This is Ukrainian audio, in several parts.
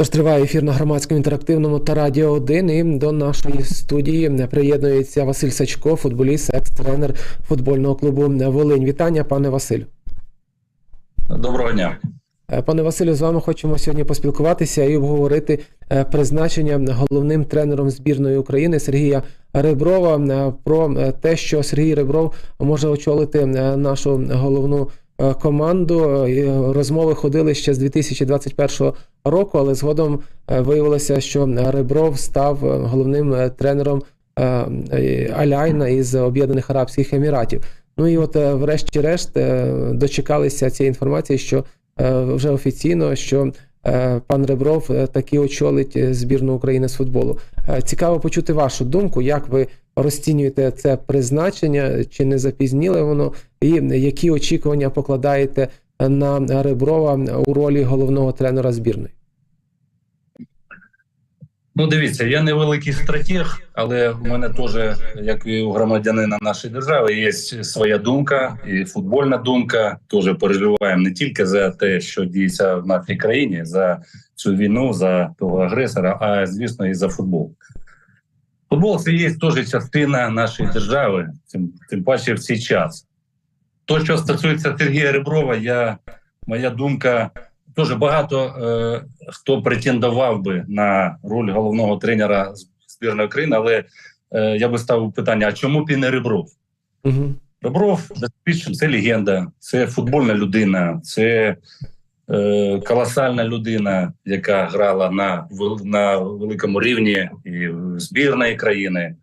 Отож, триває ефір на громадському інтерактивному та радіо 1. І до нашої студії приєднується Василь Сачко, футболіст, екс-тренер футбольного клубу Волинь. Вітання, пане Василю. Доброго дня. Е, Пане Василю, з вами хочемо сьогодні поспілкуватися і обговорити е, призначення головним тренером збірної України Сергія Реброва е, про те, що Сергій Ребров може очолити нашу головну команду. Розмови ходили ще з 2021 року, але згодом е, виявилося, що Ребров став е, головним е, тренером е, е, Аляйна із Об'єднаних Арабських Еміратів. Ну і от, е, врешті-решт, е, дочекалися цієї інформації, що е, вже офіційно, що е, пан Ребров е, таки очолить е, збірну України з футболу. Е, Цікаво почути вашу думку, як ви розцінюєте це призначення, чи не запізніли воно, і які очікування покладаєте на Реброва у ролі головного тренера збірної? Ну, дивіться, я не великий стратег, але в мене теж, як і у громадянина нашої держави, є своя думка і футбольна думка. Теж переживаємо не тільки за те, що діється в нашій країні, за цю війну, за того агресора, а звісно, і за футбол. Футбол це є теж частина нашої держави, тим, тим паче в цей час. То, що стосується Сергія Реброва, я моя думка. Дуже багато е, хто претендував би на роль головного тренера збірної України, але е, я би ставив питання: а чому б і не Ребров? Угу. Ребров це легенда, це футбольна людина, це колосальна людина, яка грала на, на великому рівні і збірної країни.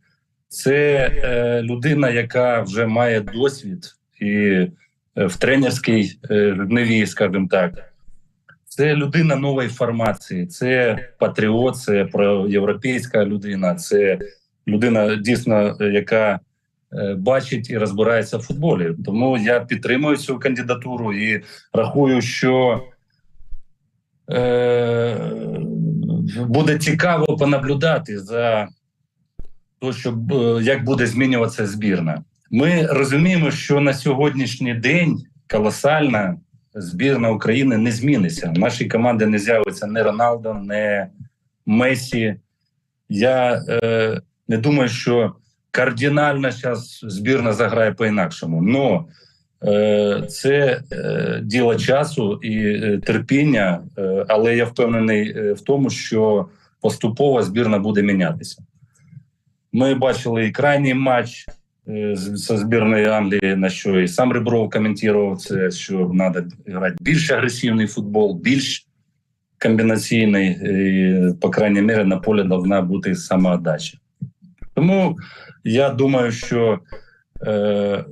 Це е, людина, яка вже має досвід і е, в тренерській е, жниві, скажімо так. Це людина нової формації, це патріот, це проєвропейська людина, це людина дійсно, е, яка е, бачить і розбирається в футболі. Тому я підтримую цю кандидатуру і рахую, що е, буде цікаво понаблюдати за те, що е, як буде змінюватися збірна. Ми розуміємо, що на сьогоднішній день колосальна збірна України не зміниться. В нашій команді не з'явиться не Роналдо, не Месі. Я е, не думаю, що кардинально зараз збірна заграє по-інакшому. Но е, це е, діло часу і е, терпіння, е, але я впевнений е, в тому, що поступово збірна буде мінятися. Ми бачили і крайній матч е, зі збірної Англії, на що і сам Ребров коментував це, що треба грати більш агресивний футбол, більш комбінаційний, і, по крайній мірі, на полі повинна бути самоотдача. Тому я думаю, що е, е,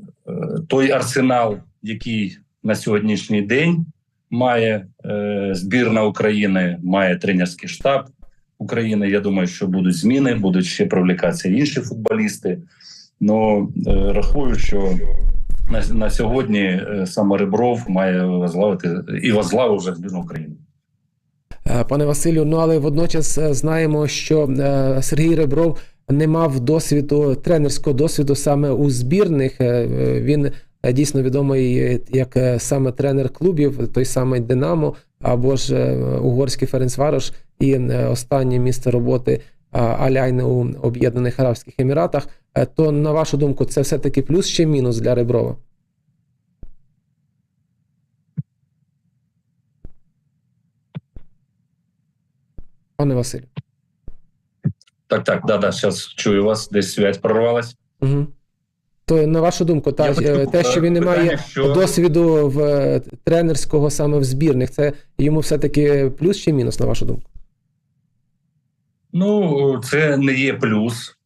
той арсенал, який на сьогоднішній день має е, збірна України, має тренерський штаб України. Я думаю, що будуть зміни, будуть ще привлікатися інші футболісти. Ну е, рахую, що на, на сьогодні е, саме Ребров має возглавити і возглавив вже збірну України. Е, Пане Василю, ну але водночас е, знаємо, що е, Сергій Ребров не мав досвіду тренерського досвіду саме у збірних. Е, е, Він е, дійсно відомий як саме тренер клубів, той самий Динамо або ж угорський Ференцварош і останнє місце роботи а, Аляйне у Об'єднаних Арабських Еміратах. То на вашу думку, це все таки плюс чи мінус для Реброва? Пане Василю. Так, так, да, да. Зараз чую вас, десь связь прорвалась. Угу. То на вашу думку, та, Я е, те, що він не має що- досвіду в е, тренерського саме в збірних, це йому все-таки плюс чи мінус, на вашу думку? Ну, це не є плюс.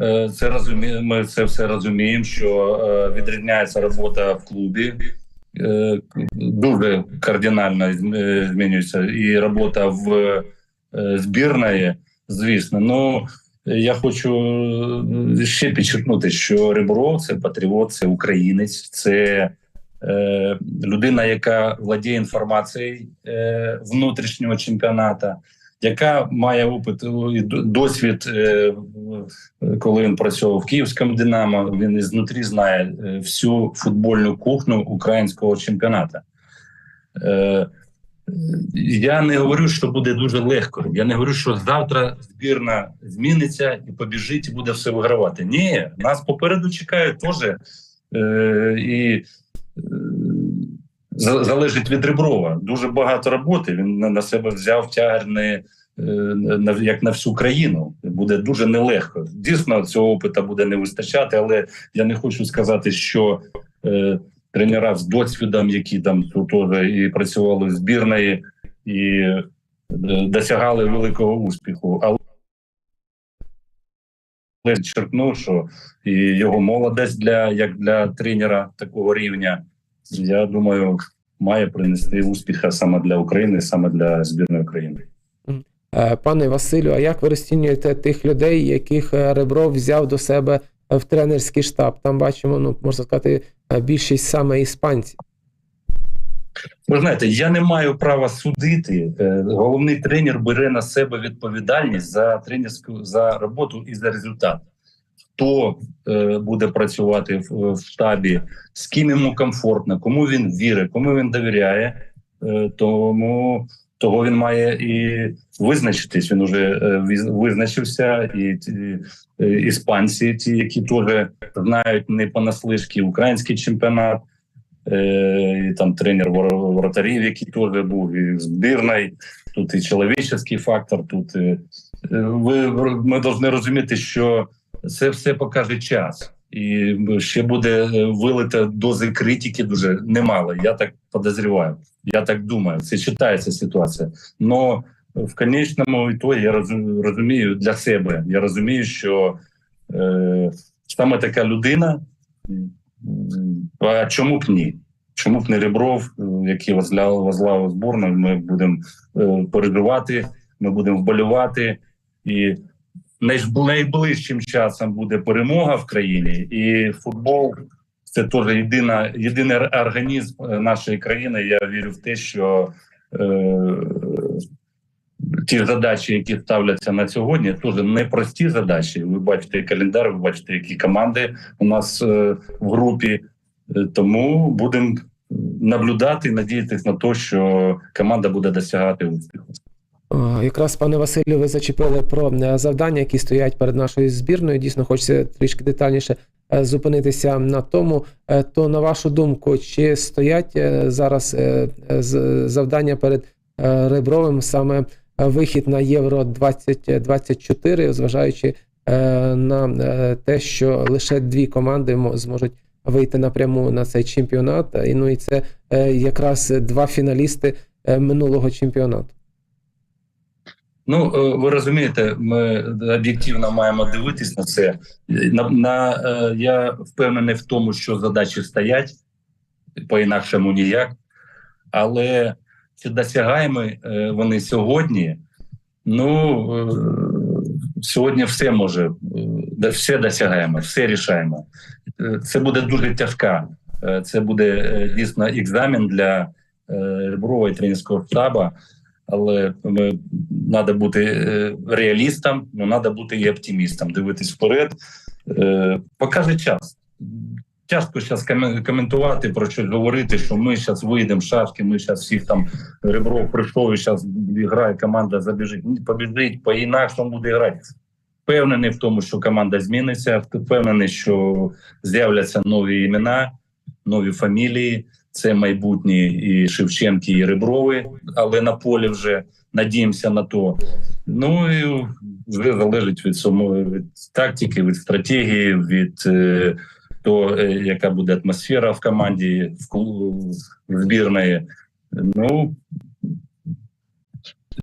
Е, Це розумі... Ми це все розуміємо, що відрізняється робота в клубі. Дуже кардинально змінюється і робота в збірної, звісно. Ну я хочу е, ще підчеркнути, що Риборов це патріот, це українець, це е, людина, яка владіє інформацією е, внутрішнього чемпіоната яка має опит і досвід, е, коли він працював в Київському Динамо. Він ізнутрі знає е, всю футбольну кухню українського чемпіонату. Е, Я не говорю, що буде дуже легко. Я не говорю, що завтра збірна зміниться і побіжить, і буде все вигравати. Ні, нас попереду чекають теж е, і е, залежить від Реброва. Дуже багато роботи. Він на, себе взяв тягар не е, на, як на всю країну. Буде дуже нелегко. Дійсно, цього опиту буде не вистачати, але я не хочу сказати, що е, тренера з досвідом, які там теж і працювали в збірної, і е, досягали великого успіху. Але підчеркнув, що і його молодець для як для тренера такого рівня, я думаю, має принести успіха саме для України, саме для збірної України. Е, Пане Василю, а як ви розцінюєте тих людей, яких е, Ребров взяв до себе в тренерський штаб? Там бачимо, ну можна сказати, більшість саме іспанців. Ви знаєте, я не маю права судити. Е, Головний тренер бере на себе відповідальність за тренерську за роботу і за результат. Хто е, буде працювати в, в штабі, з ким йому комфортно, кому він вірить, кому він довіряє, е, тому того він має і визначитись. Він уже е, визначився, і е, іспанці, ті, які теж знають не понаслишки український чемпіонат. Е, і там тренер вор- воротарів, який теж був і збірний. Тут і чоловічний фактор. Тут ви ми повинні розуміти, що це все покаже час, і ще буде е, вилита дози критики дуже немало. Я так подозріваю. Я так думаю. Це читається ситуація. Но в конечному ітогі я розу- розумію для себе. Я розумію, що е, саме така людина. А чому б ні? Чому б не Ребров, е, який возглав возглавив зборну, ми будемо е, переживати, ми будемо вболівати, і найближчим часом буде перемога в країні, і футбол це теж єдина, єдиний організм е, нашої країни. Я вірю в те, що е, ті задачі, які ставляться на сьогодні, теж непрості задачі. Ви бачите календар, ви бачите, які команди у нас е, в групі. Е, Тому будемо наблюдати і надіятися на те, що команда буде досягати успіху. О, Якраз, пане Василю, ви зачепили про е, завдання, які стоять перед нашою збірною. Дійсно, хочеться трішки детальніше е, зупинитися на тому. Е, То, на вашу думку, чи стоять е, зараз е, е, завдання перед е, Ребровим саме е, вихід на Євро 2024, зважаючи е, на е, те, що лише дві команди зможуть вийти напряму на цей чемпіонат. І, Ну і це е, якраз два фіналісти е, минулого чемпіонату. Ну, е, ви розумієте, ми об'єктивно маємо дивитись на це. На, на, е, я впевнений в тому, що задачі стоять по-інакшому ніяк. Але чи досягаємо е, вони сьогодні? Ну, сьогодні все може, все досягаємо, все рішаємо. Це буде дуже тяжка. Це буде дійсно екзамен для Реброва і тренерського штабу але треба бути е, реалістом, але треба бути і оптимістом, дивитись вперед. Е, Покаже час. Тяжко зараз коментувати про щось говорити, що ми зараз вийдемо з шашки, ми зараз всіх там Ребров прийшов і зараз грає, команда забіжить. Побіжить, по-інакшому буде грати. Впевнений в тому, що команда зміниться, впевнений, що з'являться нові імена, нові фамілії. Це майбутні і Шевченки, і Реброви, але на полі вже надіємося на то. Ну і вже залежить від самої від тактики, від стратегії, від е, того, е, яка буде атмосфера в команді, в, клу- в збірної. Ну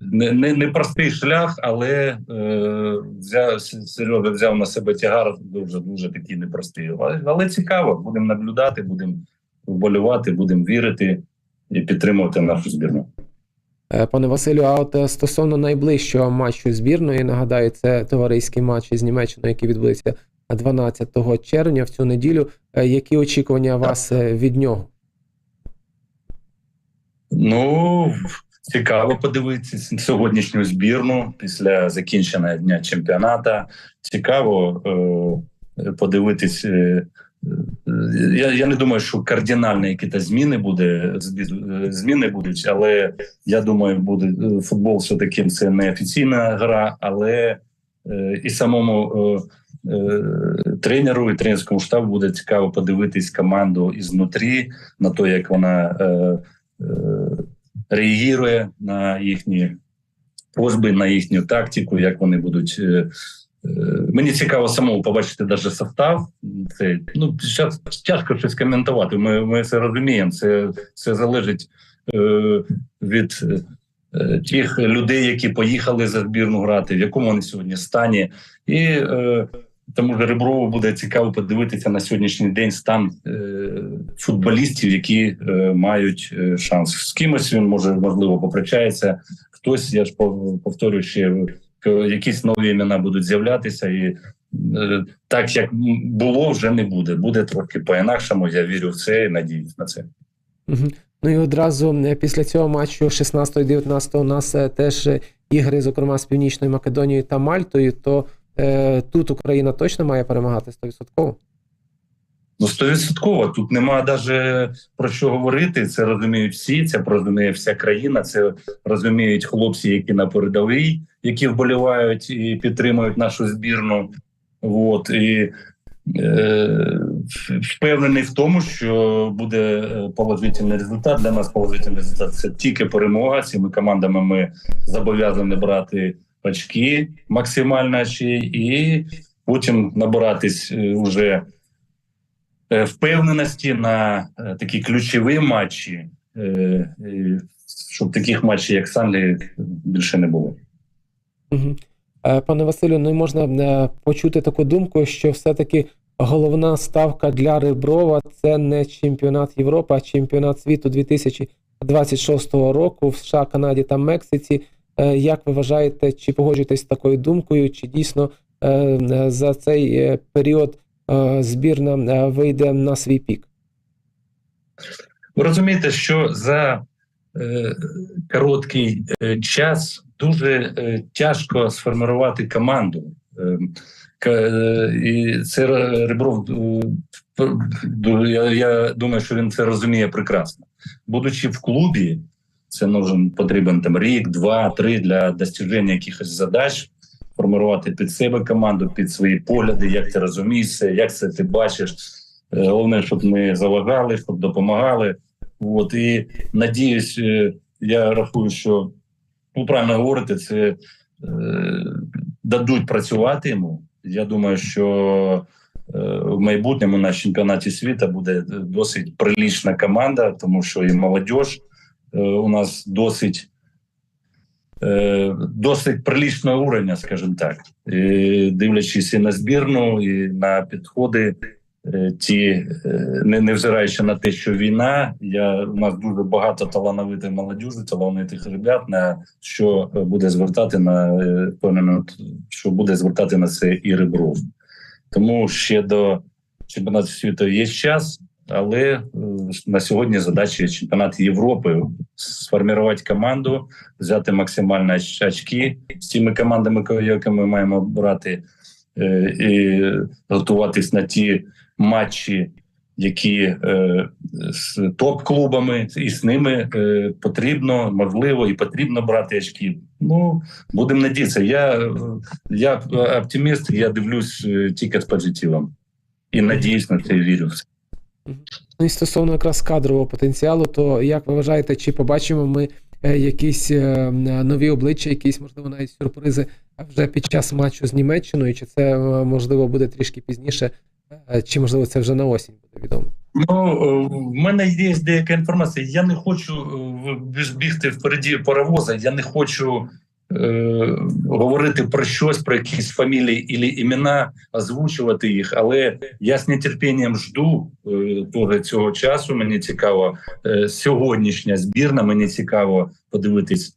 не, не, не простий шлях, але е, взяв Сережа взяв на себе тягар дуже дуже такий непростий. Але, але цікаво, будемо наблюдати, будемо вболівати, будемо вірити і підтримувати нашу збірну. Е, Пане Василю, а от е, стосовно найближчого матчу збірної, нагадаю, це товариський матч із Німеччиною, який відбудеться 12 червня в цю неділю. Е, Які очікування у вас від нього? Ну цікаво подивитися сьогоднішню збірну після закінчення дня чемпіоната. Цікаво е, подивитись, я, я не думаю, що кардинальні якісь зміни буде зміни будуть, але я думаю, буде футбол все таки це не офіційна гра, але е, і самому е, е, тренеру і тренерському штабу буде цікаво подивитись команду ізнутрі на те, як вона е, е, реагує на їхні просьби, на їхню тактику, як вони будуть. Е, Е, Мені цікаво самому побачити навіть состав. Це ну зараз тяжко щось коментувати. Ми ми це розуміємо. Це це залежить е, від е, тих людей, які поїхали за збірну грати, в якому вони сьогодні стані, і е, тому що Реброву буде цікаво подивитися на сьогоднішній день стан е, футболістів, які е, мають е, шанс. З кимось він може можливо попричається. Хтось я ж повторюю ще якісь нові імена будуть з'являтися, і е, так як було, вже не буде. Буде трохи по-інакшому. Я вірю в це і надіюсь на це. Ну і одразу е, після цього матчу 16-19 у нас е, теж ігри, зокрема з Північною Македонією та Мальтою. То е, тут Україна точно має перемагати 100%? Ну, стовідсотково тут нема навіть про що говорити. Це розуміють всі. Це розуміє вся країна. Це розуміють хлопці, які на передовій, які вболівають і підтримують нашу збірну. От і е, впевнений в тому, що буде е, положительний результат. Для нас положительний результат це тільки перемога. Цими командами ми зобов'язані брати очки максимально очі, і потім набиратись вже. Е, впевненості на е, такі ключові матчі, е, щоб таких матчів, як з Англії, більше не було. Пане Василю, ну можна почути таку думку, що все-таки головна ставка для Реброва це не чемпіонат Європи, а чемпіонат світу 2026 року в США, Канаді та Мексиці. Як ви вважаєте, чи погоджуєтесь з такою думкою, чи дійсно за цей період збірна е, вийде на свій пік? Ви розумієте, що за е, короткий е, час дуже е, тяжко сформувати команду. Е, і це Ребров, я, думаю, що він це розуміє прекрасно. Будучи в клубі, це нужен потрібен там рік, два, три для достиження якихось задач формувати під себе команду, під свої погляди, як ти розумієшся, як це ти бачиш. Е, головне, щоб ми заважали, щоб допомагали. От і надіюсь, е, я рахую, що ну, правильно говорити, це е, дадуть працювати йому. Я думаю, що е, в майбутньому на чемпіонаті світу буде досить прилічна команда, тому що і молодь е, у нас досить досить прилічного уровня, скажімо так, і дивлячись і на збірну, і на підходи. Е, ті, е, не невзираючи на те, що війна, я у нас дуже багато талановитих молодіжі, талановитих ребят, на що буде звертати на впевнено, що буде звертати на це і Ребров. Тому ще до чемпіонату світу є час але е, на сьогодні задача чемпіонат Європи сформувати команду, взяти максимально очки з тими командами, які ми маємо брати, е, і готуватись на ті матчі, які е, з топ-клубами, і з ними потрібно, можливо, і потрібно брати очки. Ну будемо надіятися. Я я оптиміст, я дивлюсь тільки з позитивом і надіюсь на це і вірю. Ну і стосовно якраз кадрового потенціалу, то як ви вважаєте, чи побачимо ми е, якісь е, нові обличчя, якісь, можливо, навіть сюрпризи вже під час матчу з Німеччиною? Чи це е, можливо буде трішки пізніше, чи можливо це вже на осінь буде відомо? Ну в мене є деяка інформація. Я не хочу бігти впереді паровоза, я не хочу говорити про щось, про якісь фамілії і імена, озвучувати їх. Але я з нетерпінням жду е, того цього часу. Мені цікаво е, сьогоднішня збірна. Мені цікаво подивитись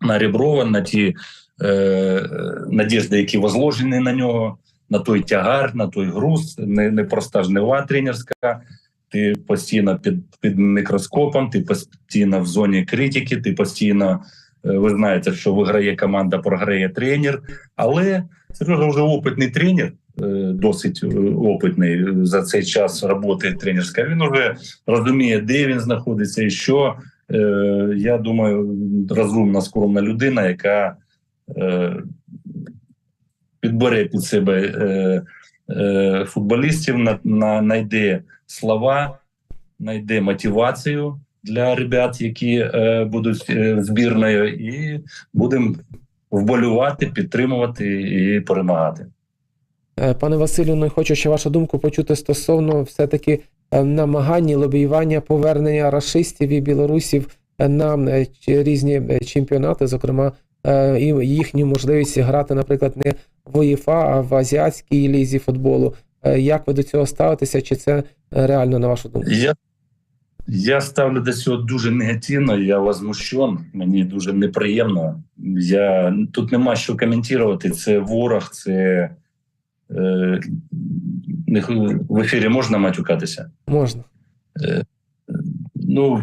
на Реброва, на ті е, надіжди, які возложені на нього, на той тягар, на той груз, не, не проста жнива тренерська. Ти постійно під під мікроскопом, ти постійно в зоні критики, ти постійно Е, ви знаєте, що виграє команда, програє тренер. Але Сережа вже опитний тренер. е, досить е, опитний за цей час роботи тренерської. Він вже розуміє, де він знаходиться і що. Е, Я думаю, розумна, скромна людина, яка е, підбере під себе е, е, футболістів, на, знайде слова, знайде мотивацію для ребят, які е, будуть е, збірною, і будемо вболювати, підтримувати і перемагати. Е, Пане Василю, ну хочу ще вашу думку почути стосовно все-таки намагань, лобіювання повернення рашистів і білорусів на різні чемпіонати, зокрема, і їхню можливість грати, наприклад, не в УЄФА, а в азіатській лізі футболу. Як ви до цього ставитеся? Чи це реально на вашу думку? Я, я ставлю до цього дуже негативно. Я возмущен. Мені дуже неприємно. Я тут нема що коментувати. Це ворог, це е, в ефірі можна матюкатися. Можна. Ну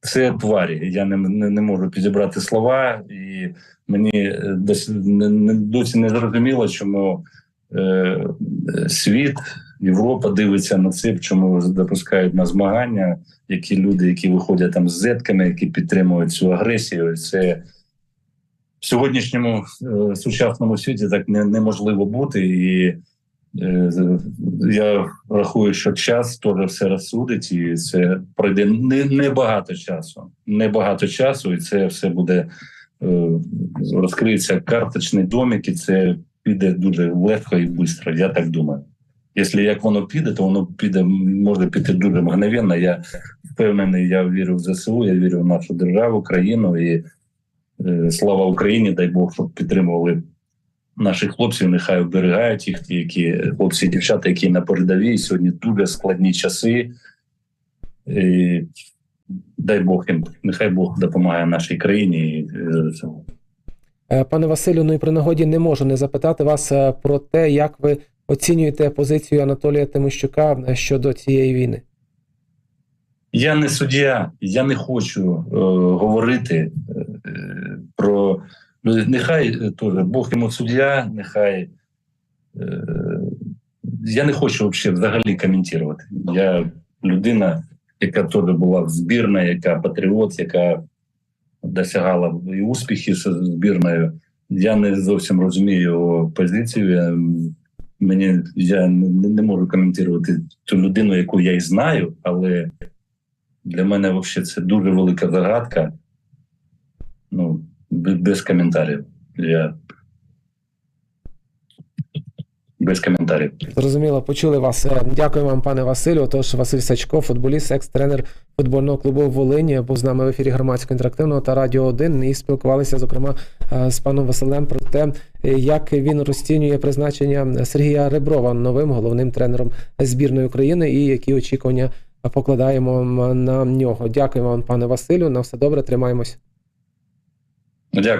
це тварі. Я не, не, не можу підібрати слова, і мені е, досі не, досі не зрозуміло, чому е, е, світ, Європа дивиться на це, в чому допускають на змагання, які люди, які виходять там з зетками, які підтримують цю агресію. Це в сьогоднішньому е, сучасному світі так не, неможливо бути. І е, я рахую, що час теж все розсудить, і це пройде не, не часу. Не багато часу, і це все буде е, розкриється карточний домик, і це піде дуже легко і швидко. Я так думаю. Якщо як воно піде, то воно піде, може піти дуже мгновенно. Я впевнений, я вірю в ЗСУ, я вірю в нашу державу, країну і е, слава Україні, дай Бог, щоб підтримували наших хлопців. Нехай оберігають їх, ті, які хлопці і дівчата, які на передовій сьогодні дуже складні часи. І дай Бог їм, нехай Бог допомагає нашій країні. І, е, Е, Пане Василю, ну і при нагоді не можу не запитати вас е, про те, як ви оцінюєте позицію Анатолія Тимощука е, щодо цієї війни. Я не суддя, я не хочу е, говорити е, про ну, нехай е, теж Бог йому суддя, нехай е, я не хочу взагалі коментувати. Я людина, яка теж була в збірна, яка патріот, яка досягала і успіхів з збірною. Я не зовсім розумію його позицію. Я, мені я не, не можу коментувати ту людину, яку я і знаю, але для мене взагалі це дуже велика загадка. Ну, без коментарів. Я... Без коментарів. Зрозуміло, почули вас. Е, Дякую вам, пане Василю. Тож Василь Сачко, футболіст, екс-тренер футбольного клубу Волині, був з нами в ефірі громадського інтерактивного та Радіо 1 і спілкувалися, зокрема, е, з паном Василем про те, е, як він розцінює призначення Сергія Реброва новим головним тренером збірної України і які очікування покладаємо на нього. Дякуємо вам, пане Василю. На все добре, тримаємось. Дякую.